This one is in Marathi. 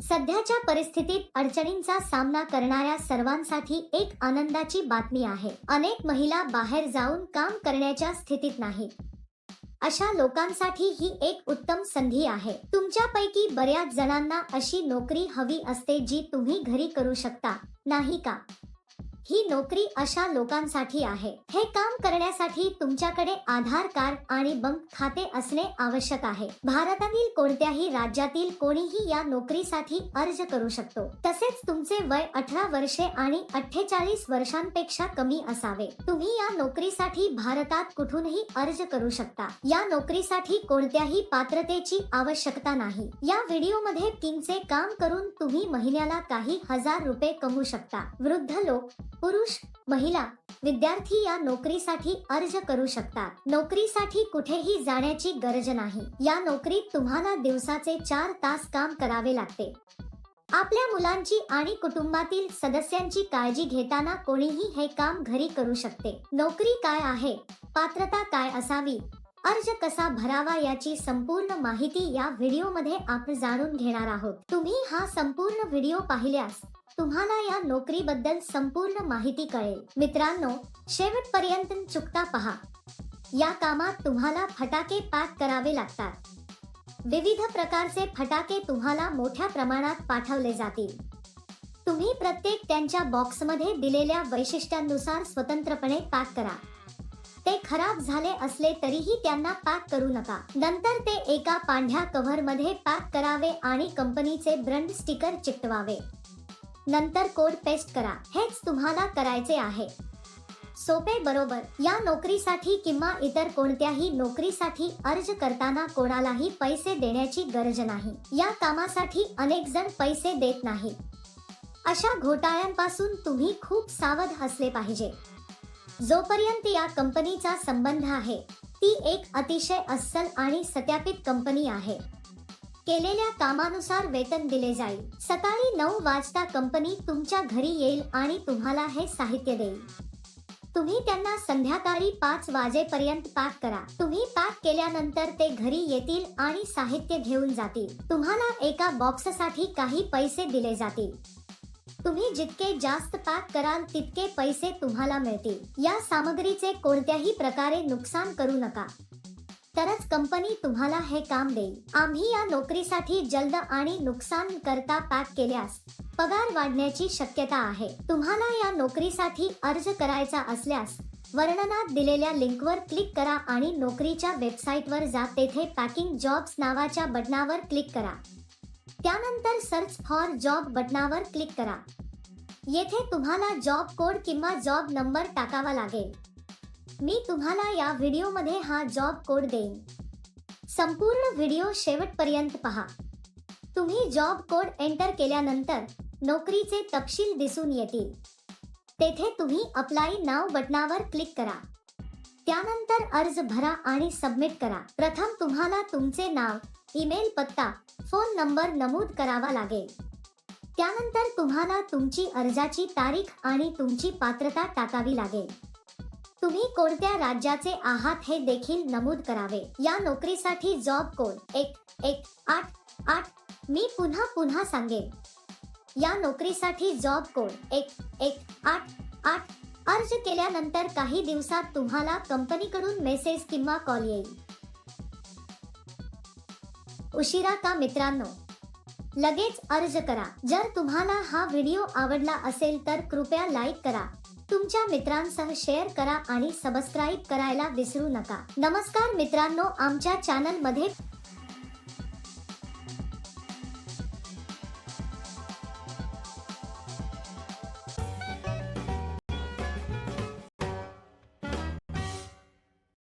सध्याच्या परिस्थितीत अडचणींचा सामना करणाऱ्या सर्वांसाठी एक आनंदाची बातमी आहे. अनेक महिला बाहेर जाऊन काम करण्याच्या स्थितीत नाही अशा लोकांसाठी ही एक उत्तम संधी आहे. तुमच्यापैकी बऱ्याच जणांना अशी नोकरी हवी असते जी तुम्ही घरी करू शकता. नाही का? ही नोकरी अशा लोकांसाठी आहे. हे काम करण्यासाठी तुमच्याकडे आधार कार्ड आणि बँक खाते असणे आवश्यक आहे. भारतातील कोणत्याही राज्यातील कोणीही या नोकरीसाठी अर्ज करू शकतो. तसेच तुमचे वय अठरा वर्षे आणि अठ्ठेचाळीस वर्षांपेक्षा कमी असावे. तुम्ही या नोकरीसाठी भारतात कुठूनही अर्ज करू शकता. या नोकरीसाठी कोणत्याही पात्रतेची आवश्यकता नाही. या व्हिडिओमध्ये किंगचे काम करून तुम्ही महिन्याला काही हजार रुपये कमवू शकता. वृद्ध लोक पुरुष महिला विद्यार्थी या नोकरीसाठी अर्ज करू शकतात. नोकरीसाठी कुठेही जाण्याची गरज नाही. या नोकरीत तुम्हाला दिवसाचे चार तास काम करावे लागते. आपल्या मुलांची आणि कुटुंबातील सदस्यांची काळजी घेताना कोणीही हे काम घरी करू शकते. नोकरी काय आहे? पात्रता काय असावी? अर्ज कसा भरावा याची संपूर्ण माहिती या व्हिडिओमध्ये आपण जाणून घेणार आहोत. तुम्ही हा संपूर्ण व्हिडिओ पाहिल्यास तुम्हाला या नोकरीबद्दल संपूर्ण माहिती कळेल. मित्रांनो शेवटपर्यंत चुकता पहा. या कामात तुम्हाला फटाके पॅक करावे लागतात. विविध प्रकारचे फटाके तुम्हाला मोठ्या प्रमाणात पाठवले जातील. तुम्ही प्रत्येक त्यांच्या बॉक्समध्ये दिलेल्या वैशिष्ट्यांनुसार स्वतंत्रपणे पॅक करा. ते खराब झाले असले तरीही त्यांना पॅक करू नका. नंतर ते एका पांढऱ्या कव्हरमध्ये पॅक करावे आणि कंपनीचे ब्रंड स्टिकर चिकटवावे. नंतर कोड पेस्ट करा. हेच तुम्हाला करायचे आहे. सोपे बरोबर. या नोकरीसाठी किंवा इतर कोणत्याही नोकरीसाठी अर्ज करताना कोणालाही पैसे देण्याची गरज नाही. या कामासाठी अनेक जण पैसे देत नाही. अशा घोटाळ्यांपासून तुम्ही खूप सावध असले पाहिजे. जोपर्यंत या कंपनीचा संबंध आहे ती एक अतिशय अस्सल आणि सत्यापित कंपनी आहे. केलेल्या कामानुसार वेतन दिले जाईल. सकाळी नऊ वाजता कंपनी तुमच्या घरी येईल आणि तुम्हाला हे साहित्य देईल. तुम्ही त्यांना संध्याकाळी पाच वाजेपर्यंत पॅक करा. तुम्ही पॅक केल्यानंतर ते घरी येतील आणि साहित्य घेऊन जातील. तुम्हाला एका बॉक्ससाठी काही पैसे दिले जातील. तुम्ही जितके जास्त पॅक कराल तितके पैसे तुम्हाला मिळतील. या सामग्रीचे कोणत्याही प्रकारे नुकसान करू नका. तरच कंपनी तुम्हाला हे काम देईल. आम्ही या नोकरीसाठी जलद आणि नुकसान करता पॅक केल्यास पगार वाढण्याची शक्यता आहे. तुम्हाला या नोकरीसाठी अर्ज करायचा असल्यास वर्णनात दिलेल्या लिंकवर क्लिक करा आणि नोकरीच्या वेबसाईटवर जा. तेथे पॅकिंग जॉब्स नावाच्या बटनावर क्लिक करा. त्यानंतर सर्च फॉर जॉब बटनावर क्लिक करा. येथे तुम्हाला जॉब कोड किंवा जॉब नंबर टाकावा लागेल. मी तुम्हाला या व्हिडिओमध्ये हा जॉब कोड देईन. संपूर्ण व्हिडिओ शेवटपर्यंत पहा. तुम्ही जॉब कोड एंटर केल्यानंतर नोकरीचे तपशील दिसून येतील. तेथे तुम्ही अप्लाय नाव बटनावर क्लिक करा. त्यानंतर अर्ज भरा आणि सबमिट करा. प्रथम तुम्हाला तुमचे नाव ईमेल पत्ता फोन नंबर नमूद करावा लागेल. त्यानंतर तुम्हाला तुमची अर्जाची तारीख आणि तुमची पात्रता टाकावी लागेल. तुम्ही कोणत्या राज्याचे आहात हे देखील नमूद करावे. या नोकरीसाठी जॉब कोड एक एक आठ आठ. मी पुन्हा पुन्हा सांगेन. या नोकरीसाठी जॉब कोड एक एक आठ आठ. अर्ज केल्यानंतर काही दिवसात तुम्हाला कंपनीकडून मेसेज किंवा कॉल येईल. उशिरा का मित्रांनो? लगेच अर्ज करा. जर तुम्हाला हा व्हिडिओ आवडला असेल तर कृपया लाईक करा. तुमच्या मित्रांसह शेअर करा आणि सबस्क्राईब करायला विसरू नका. नमस्कार मित्रांनो आमच्या चॅनलमध्ये